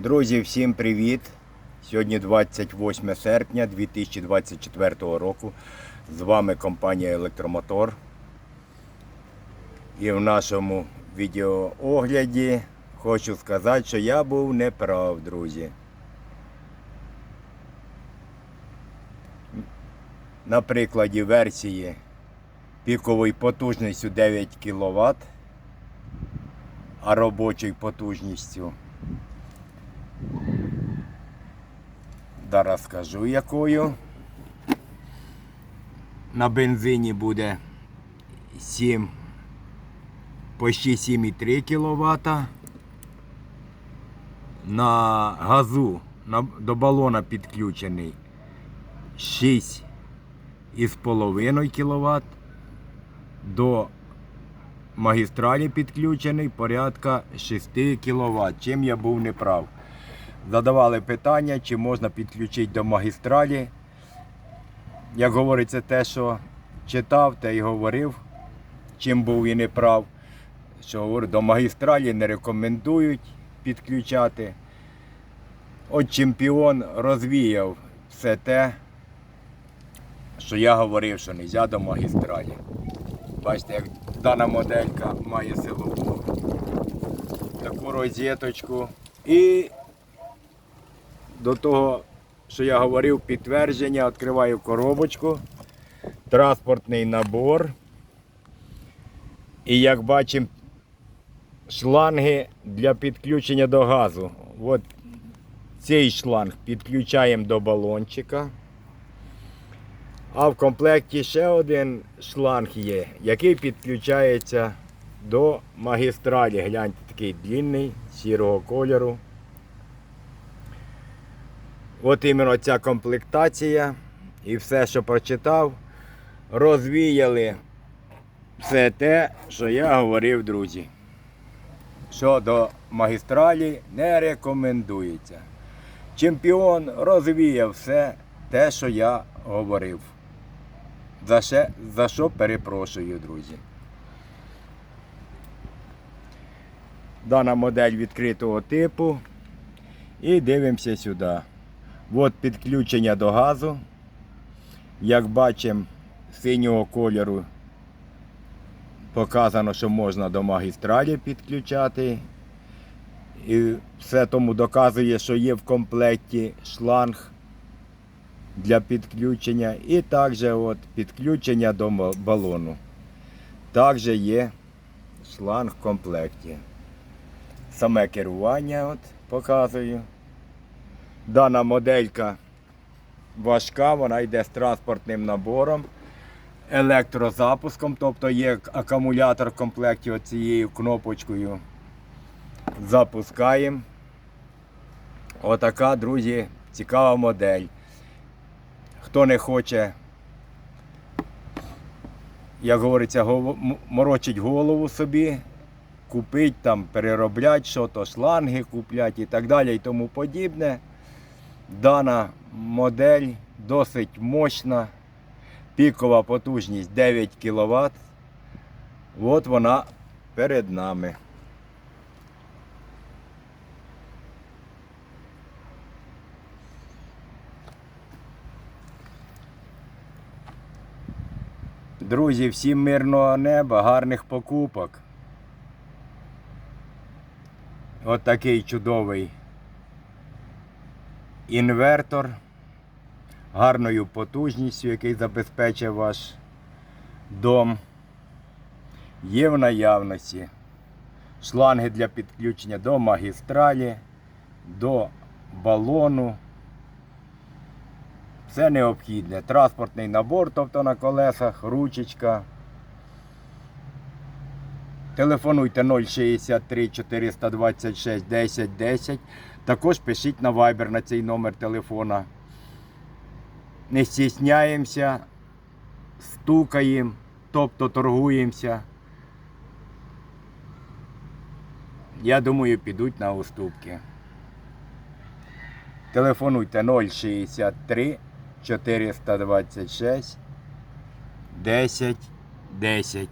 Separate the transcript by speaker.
Speaker 1: Друзі, всім привіт! Сьогодні 28 серпня 2024 року. З вами компанія Електромотор. І в нашому відеоогляді хочу сказати, що я був неправ, друзі. На прикладі версії піковою потужністю 9 кВт, а робочою потужністю Зараз скажу якою. На бензині буде 7, почти 7,3 кВт. На газу на, до балона підключений 6,5 кВт. До магістралі підключений порядка 6 кВт. Чим я був неправ. Задавали питання, чи можна підключити до магістралі. Як говориться, те, що читав, те й говорив, чим був і не прав. Що говорю, до магістралі не рекомендують підключати. От чемпіон розвіяв все те, що я говорив, що не можна до магістралі. Бачите, як дана моделька має силову таку розеточку. І до того, що я говорив, підтвердження, відкриваю коробочку, транспортний набор. І як бачимо, шланги для підключення до газу. От цей шланг підключаємо до балончика. А в комплекті ще один шланг є, який підключається до магістралі. Гляньте, такий длинний, сірого кольору. От іменно ця комплектація і все, що прочитав, розвіяли все те, що я говорив, друзі. Що до магістралі не рекомендується. Чемпіон розвіяв все те, що я говорив. За, ще, за що перепрошую, друзі. Дана модель відкритого типу. І дивимося сюди. От підключення до газу. Як бачимо, синього кольору показано, що можна до магістралі підключати. І все тому доказує, що є в комплекті шланг для підключення. І також от підключення до балону. Також є шланг в комплекті. Саме керування от показую. Дана моделька важка, вона йде з транспортним набором, електрозапуском, тобто є акумулятор в комплекті оцією кнопочкою. Запускаємо. Отака, друзі, цікава модель. Хто не хоче, як говориться, морочить голову собі, купить там, перероблять, що то шланги куплять і так далі і тому подібне. Дана модель досить мощна, пікова потужність 9 кВт. От вона перед нами. Друзі, всім мирного неба, гарних покупок. От такий чудовий інвертор гарною потужністю, який забезпечує ваш дом. Є в наявності шланги для підключення до магістралі, до балону. Все необхідне. Транспортний набор, тобто на колесах, ручечка. Телефонуйте 063 426 10 10. Також пишіть на Viber на цей номер телефона. Не стісняємося, стукаємо, тобто торгуємося. Я думаю, підуть на уступки. Телефонуйте 063 426 10 10.